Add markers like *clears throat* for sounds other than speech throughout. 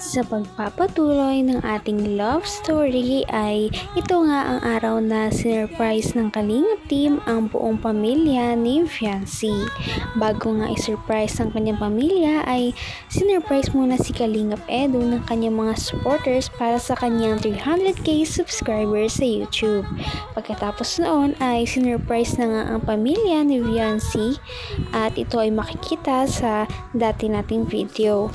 Sa pagpapatuloy ng ating love story ay ito nga ang araw na sinurprise ng Kalingap team ang buong pamilya ni Fiancé. Bago nga i-surprise ang kanyang pamilya ay sinurprise muna si Kalingap Edu ng kanyang mga supporters para sa kanyang 300k subscribers sa YouTube. Pagkatapos noon ay sinurprise na nga ang pamilya ni Fiancé at ito ay makikita sa dati nating video.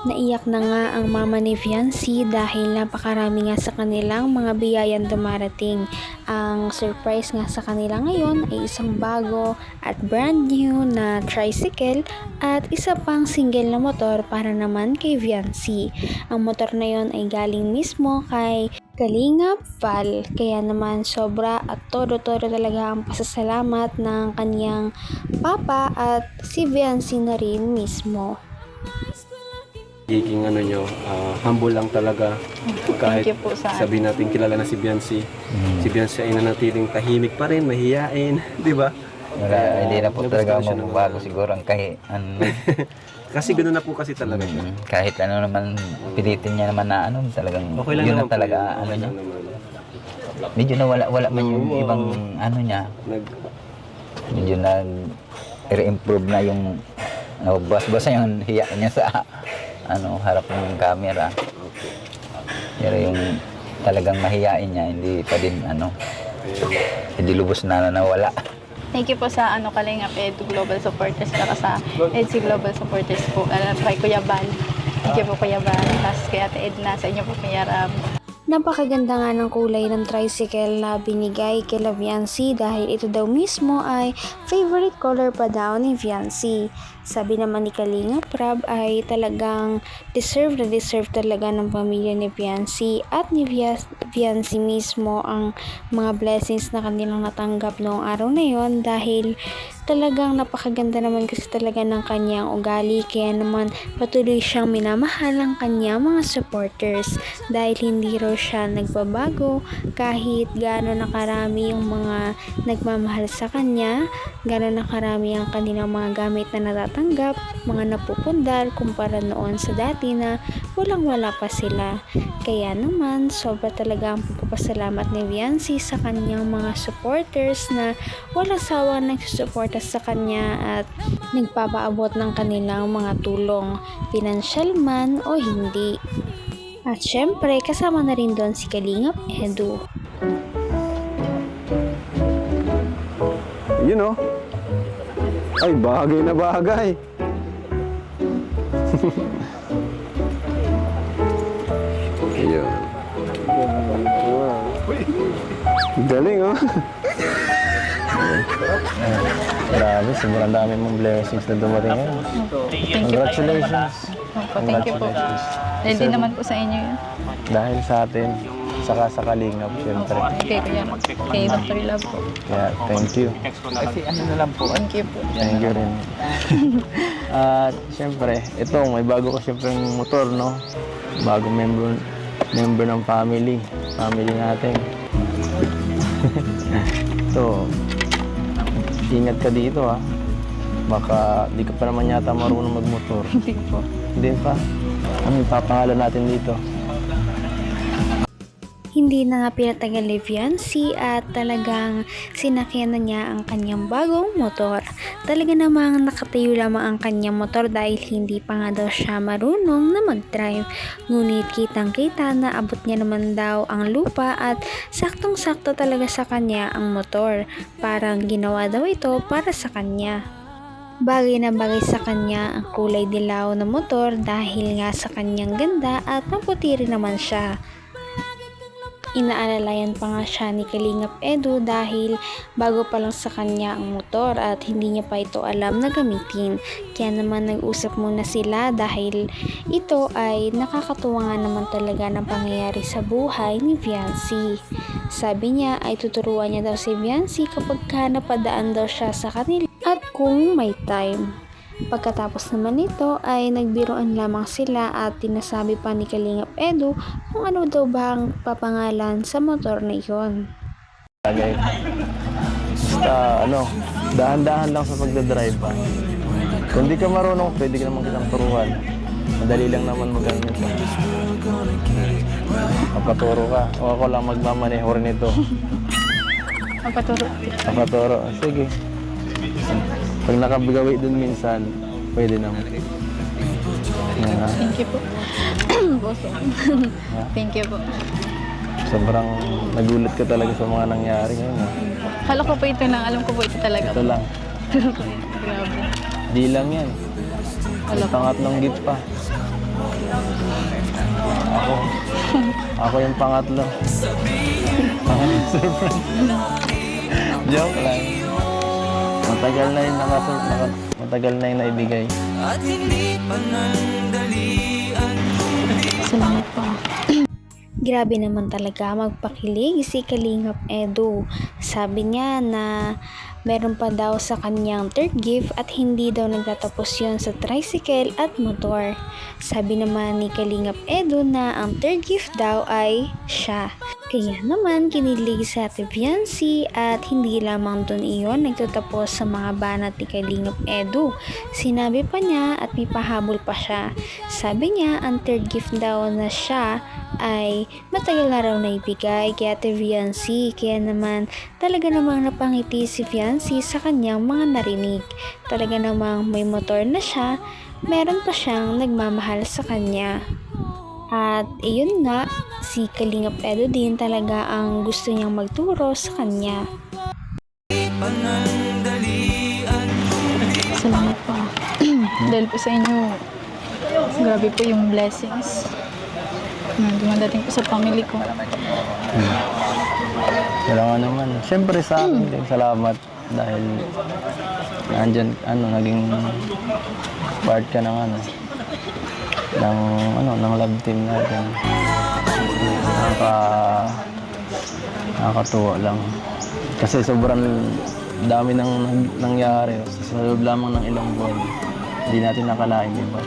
Naiyak na nga ang mama ni Fiancé dahil napakarami nga sa kanilang mga biyayan dumarating. Ang surprise nga sa kanila ngayon ay isang bago at brand new na tricycle at isa pang single na motor para naman kay Fiancé. Ang motor na yon ay galing mismo kay Kalinga Val. Kaya naman sobra at todo-todo talaga ang pasasalamat ng kanyang papa at si Fiancé na rin mismo. Giging ano nyo, ah, humble lang talaga. Kahit Thank you po sa sabihin natin kilala na si Biancy. Si Biancy ay nanatiling tahimik pa rin, mahiyain, *laughs* di ba? Wala, hindi na po talaga magbago mga- siguro ang kahit ano, *laughs* Kasi ganoon na po kasi talaga siya. mm, kahit ano naman pilitin niya naman na ano talagang Okay lang yun naman na talaga yun. ano Okay niya. lang naman. Medyo nawala wala man yung Oo. ibang ano niya. Nag, Medyo nag re-improve na yung nabas-basa yung hiya niya sa ano harap ng camera. Pero yung talagang mahiyain niya hindi pa din ano hindi lubos na nawala. Thank you po sa ano Kalingap Edu Global Supporters para sa EDC Global Supporters po. Uh, kay Kuya Bal. Thank you po Kuya Bal. Tapos kay Ate Edna sa inyo po Kuya Ram. Napakaganda nga ng kulay ng tricycle na binigay kay La Viancy dahil ito daw mismo ay favorite color pa daw ni Viancy. Sabi naman ni Kalinga Prab ay talagang deserve na deserve talaga ng pamilya ni Viancy at ni Viancy mismo ang mga blessings na kanilang natanggap noong araw na yon dahil talagang napakaganda naman kasi talaga ng kanyang ugali. Kaya naman patuloy siyang minamahal ang kanyang mga supporters dahil hindi raw siya nagbabago kahit gaano nakarami yung mga nagmamahal sa kanya gaano nakarami ang kanilang mga gamit na natatanggap mga napupundar kumpara noon sa dati na walang wala pa sila kaya naman sobra talaga ang pagpapasalamat ni Viancy sa kanyang mga supporters na wala sawa nagsusuporta sa kanya at nagpapaabot ng kanilang mga tulong, pinansyal man o hindi. At syempre, kasama na rin doon si Kalingap Edu. yun oh. Ay, bagay na bagay. Ayun. Galing oh. Grabe, sobrang dami mong blessings na dumating ngayon. Thank you po. Congratulations. Thank you po. Ready naman po sa inyo yun. Dahil sa atin, saka sa Kalingap, syempre. Kay Kuya. Kay Dr. Love po. Kaya thank you. Kasi ano na lang po, Thank you po. Thank you rin. *laughs* At syempre, ito, may bago ko syempre motor, no? Bagong member, member ng family. Family natin. *laughs* so, ingat ka dito, ha? Baka di ka pa naman yata marunong magmotor. *laughs* Hindi po. Hindi pa. Ano ipapangalan natin dito? Hindi na nga pinatagal ni Viancy at talagang sinakyan na niya ang kanyang bagong motor. Talaga namang nakatayo lamang ang kanyang motor dahil hindi pa nga daw siya marunong na mag-drive. Ngunit kitang kita na abot niya naman daw ang lupa at saktong-sakto talaga sa kanya ang motor. Parang ginawa daw ito para sa kanya. Bagay na bagay sa kanya ang kulay dilaw na motor dahil nga sa kanyang ganda at maputi rin naman siya. Inaalalayan pa nga siya ni Kalingap Edu dahil bago pa lang sa kanya ang motor at hindi niya pa ito alam na gamitin. Kaya naman nag-usap muna sila dahil ito ay nakakatuwa nga naman talaga ng pangyayari sa buhay ni Viancy. Sabi niya ay tuturuan niya daw si Viancy kapag ka napadaan daw siya sa kanila at kung may time. Pagkatapos naman nito ay nagbiroan lamang sila at tinasabi pa ni Kalingap Edu kung ano daw ba ang papangalan sa motor na iyon. Bagay. Basta ano, dahan-dahan lang sa pagdadrive ba. Kung di ka marunong, pwede ka naman kitang turuan. Madali lang naman magamit. Magpaturo ka. O ako lang magmamaneho rin ito. Magpaturo. Magpaturo. Sige. Pag nakabigawi dun minsan, pwede naman. Yeah. Thank you po. *clears throat* Boso. Thank you po. Sobrang nagulat ka talaga sa mga nangyari ngayon. ah. Kala ko po ito lang. Alam ko po ito talaga Ito lang. *laughs* Grabe. Di lang yan. May pangatlong gift pa. Ako. Ako yung pangatlo. *laughs* Pangatlong surprise. *laughs* Joke lang. Matagal na yung nakasur naka, matagal na yung naibigay. Salamat po. *clears throat* Grabe naman talaga magpakilig si Kalingap Edu. Sabi niya na meron pa daw sa kanyang third gift at hindi daw nagtatapos yon sa tricycle at motor. Sabi naman ni Kalingap Edu na ang third gift daw ay siya. Kaya naman kinilig sa Ate Fiancy at hindi lamang dun iyon nagtatapos sa mga banat ni Kalingap Edu. Sinabi pa niya at may pahabol pa siya. Sabi niya ang third gift daw na siya ay matagal na raw na ibigay kay Ate Fiancy. Kaya naman talaga namang napangiti si Fiancy sa kanyang mga narinig. Talaga namang may motor na siya, meron pa siyang nagmamahal sa kanya. At iyon nga, si Kalingap Edo din talaga ang gusto niyang magturo sa kanya. Salamat po. *clears throat* Dahil po sa inyo, grabe po yung blessings na dumadating po sa family ko. Kailangan naman. Siyempre sa akin din, salamat. Dahil nandyan, ano, naging part ka ng ano, ng, ano, ng love team natin. Nakaka, nakakatuwa lang. Kasi sobrang dami nang nang- nangyari sa loob lamang ng ilang buwan. Hindi natin nakalain, di ba?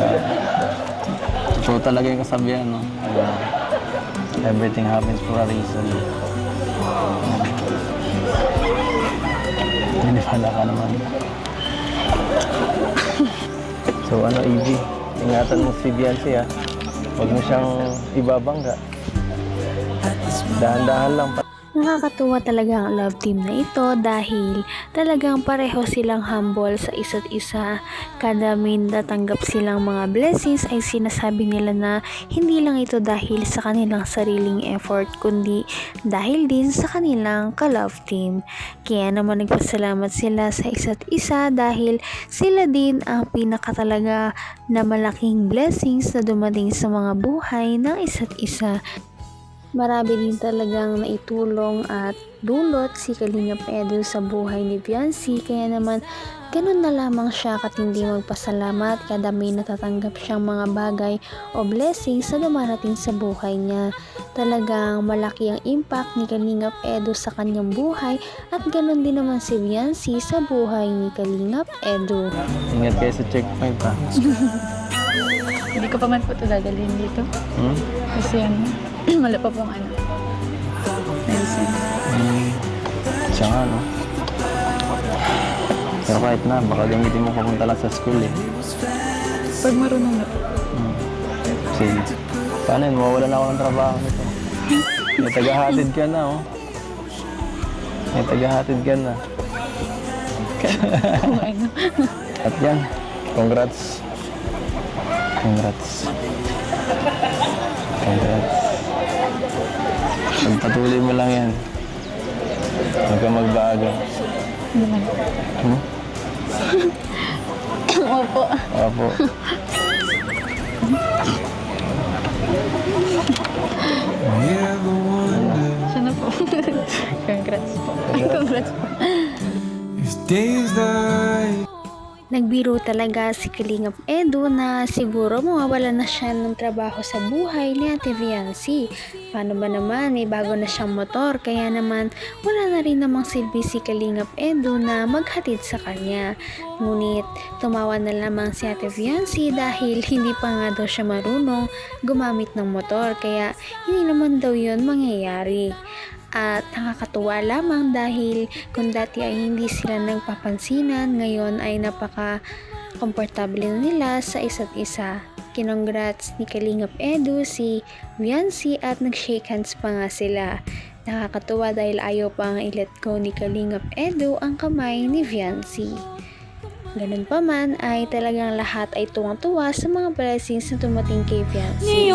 Kaya, totoo talaga yung kasabihan, no? Uh, everything happens for a reason. Nanipala ka naman. So ano, Evie, ingatan mo si Beyonce ha. Huwag mo siyang ibabangga. Dahan-dahan lang. Nakakatuwa talaga ang love team na ito dahil talagang pareho silang humble sa isa't isa. Kada may natanggap silang mga blessings ay sinasabi nila na hindi lang ito dahil sa kanilang sariling effort kundi dahil din sa kanilang ka-love team. Kaya naman nagpasalamat sila sa isa't isa dahil sila din ang pinaka talaga na malaking blessings na dumating sa mga buhay ng isa't isa. Marami din talagang naitulong at dulot si Kalinga Pedro sa buhay ni Biancy kaya naman ganun na lamang siya kat hindi magpasalamat kada may natatanggap siyang mga bagay o blessings na dumarating sa buhay niya. Talagang malaki ang impact ni Kalingap Edo sa kanyang buhay at ganun din naman si Biancy sa buhay ni Kalingap Edo. Ingat kayo sa checkpoint ha. *laughs* Hindi ko pa man po ito dadalhin dito. Hmm? Kasi ano, wala pa pong ano. Medicine. Hmm. Siya nga, no? Pero kahit na, baka gamitin mo papunta lang sa school eh. Pag marunong na. Hmm. Sige. Paano yun? Mawawala na ako ng trabaho nito. *laughs* May tagahatid ka na, oh. May tagahatid ka na. Kung ano. *laughs* At yan, congrats. Congrats. Congrats. Pagpatuloy mo lang yan. Huwag kang magbago. Hmm? *coughs* Opo. Opo. Siya na po. *laughs* Congrats po. Congrats po. If days die Nagbiro talaga si Kalingap Edu na siguro mawawala na siya ng trabaho sa buhay ni Ate Viancy. Paano ba naman, may bago na siyang motor, kaya naman wala na rin namang silbi si Kalingap Edu na maghatid sa kanya. Ngunit tumawa na lamang si Ate Viancy dahil *laughs* hindi pa nga daw siya marunong gumamit ng motor, kaya hindi naman daw yon mangyayari. At nakakatuwa lamang dahil kung dati ay hindi sila nagpapansinan, ngayon ay napaka komportable na nila sa isa't isa. Kinongrats ni Kalingap Edu si Viancy at nag-shake hands pa nga sila. Nakakatuwa dahil ayaw pa nga i-let go ni Kalingap Edu ang kamay ni Viancy. Ganun pa man ay talagang lahat ay tuwang-tuwa sa mga blessings na tumating kay Viancy.